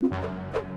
you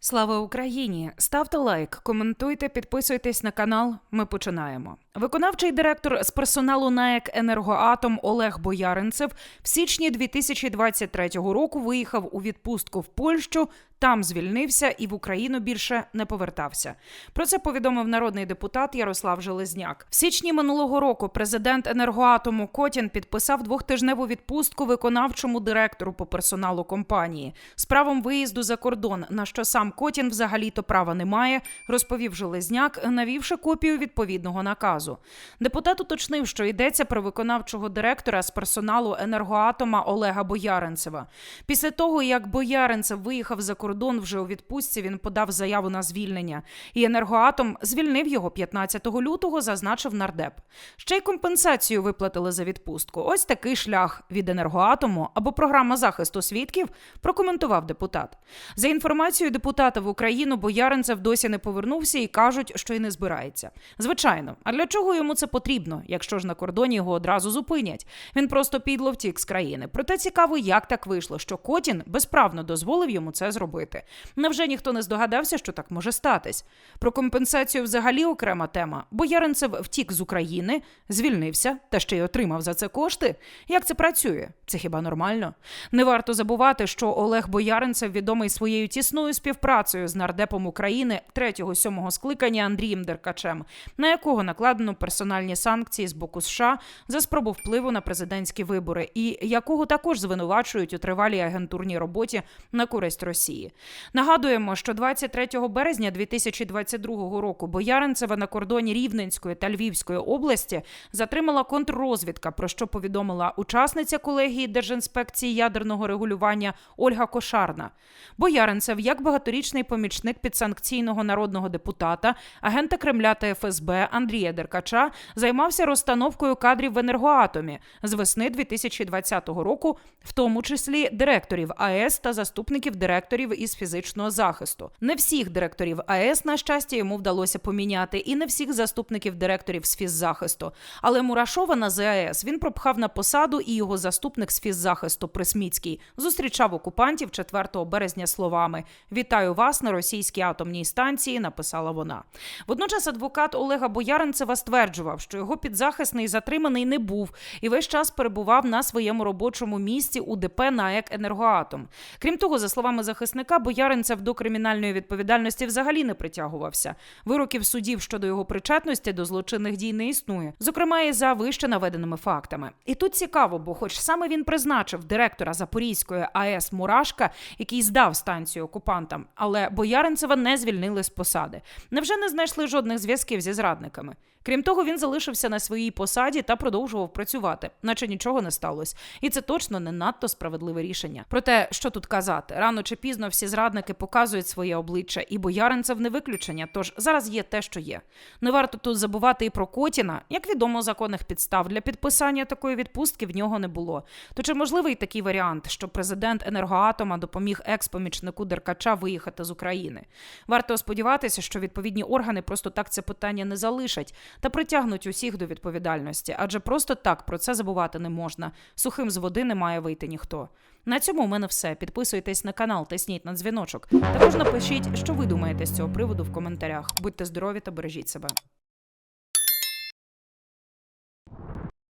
Слава Україні! Ставте лайк, коментуйте, підписуйтесь на канал. Ми починаємо. Виконавчий директор з персоналу НАЕК «Енергоатом» Олег Бояринцев в січні 2023 року виїхав у відпустку в Польщу. Там звільнився і в Україну більше не повертався. Про це повідомив народний депутат Ярослав Железняк. В січні минулого року президент енергоатому Котін підписав двохтижневу відпустку виконавчому директору по персоналу компанії з правом виїзду за кордон, на що сам Котін взагалі-то права не має, розповів Железняк, навівши копію відповідного наказу. Депутат уточнив, що йдеться про виконавчого директора з персоналу енергоатома Олега Бояринцева. Після того, як Бояринцев виїхав за кордон вже у відпустці, він подав заяву на звільнення. І енергоатом звільнив його 15 лютого, зазначив нардеп. Ще й компенсацію виплатили за відпустку. Ось такий шлях від енергоатому або програма захисту свідків прокоментував депутат. За інформацією депутата в Україну, Бояринцев досі не повернувся і кажуть, що й не збирається. Звичайно, а для чого йому це потрібно, якщо ж на кордоні його одразу зупинять? Він просто підло втік з країни. Проте цікаво, як так вийшло, що Котін безправно дозволив йому це зробити. Невже ніхто не здогадався, що так може статись? Про компенсацію взагалі окрема тема. Бояринцев втік з України, звільнився та ще й отримав за це кошти. Як це працює? Це хіба нормально? Не варто забувати, що Олег Бояринцев відомий своєю тісною співпрацею з нардепом України 3-7 скликання Андрієм Деркачем, на якого накладено персональні санкції з боку США за спробу впливу на президентські вибори, і якого також звинувачують у тривалій агентурній роботі на користь Росії. Нагадуємо, що 23 березня 2022 року Бояринцева на кордоні Рівненської та Львівської області затримала контррозвідка, про що повідомила учасниця колегії Держінспекції ядерного регулювання Ольга Кошарна. Бояринцев, як багаторічний помічник підсанкційного народного депутата, агента Кремля та ФСБ Андрія Деркача, займався розстановкою кадрів в енергоатомі з весни 2020 року, в тому числі директорів АЕС та заступників директорів із фізичного захисту. Не всіх директорів АЕС, на щастя, йому вдалося поміняти, і не всіх заступників директорів з фіззахисту. Але Мурашова на ЗАЕС він пропхав на посаду, і його заступник з фіззахисту Присміцький зустрічав окупантів 4 березня словами Вітаю вас на російській атомній станції. Написала вона. Водночас адвокат Олега Бояринцева стверджував, що його підзахисний затриманий не був і весь час перебував на своєму робочому місці у ДП НАЕК «Енергоатом». Крім того, за словами захисника, Бояринцев до кримінальної відповідальності взагалі не притягувався. Вироків судів щодо його причетності до злочинних дій не існує, зокрема і за вище наведеними фактами. І тут цікаво, бо, хоч саме він призначив директора Запорізької АЕС Мурашка, який здав станцію окупантам, але Бояринцева не звільнили з посади. Невже не знайшли жодних зв'язків зі зрадниками? Крім того, він залишився на своїй посаді та продовжував працювати, наче нічого не сталося. І це точно не надто справедливе рішення. Проте, що тут казати, рано чи пізно всі зрадники показують своє обличчя, і бояринцев не виключення. Тож зараз є те, що є. Не варто тут забувати і про Котіна. Як відомо, законних підстав для підписання такої відпустки в нього не було. То чи можливий такий варіант, що президент енергоатома допоміг екс-помічнику Деркача виїхати з України? Варто сподіватися, що відповідні органи просто так це питання не залишать та притягнуть усіх до відповідальності, адже просто так про це забувати не можна. Сухим з води не має вийти ніхто. На цьому у мене все. Підписуйтесь на канал, тисніть на дзвіночок. Також напишіть, що ви думаєте з цього приводу в коментарях. Будьте здорові та бережіть себе.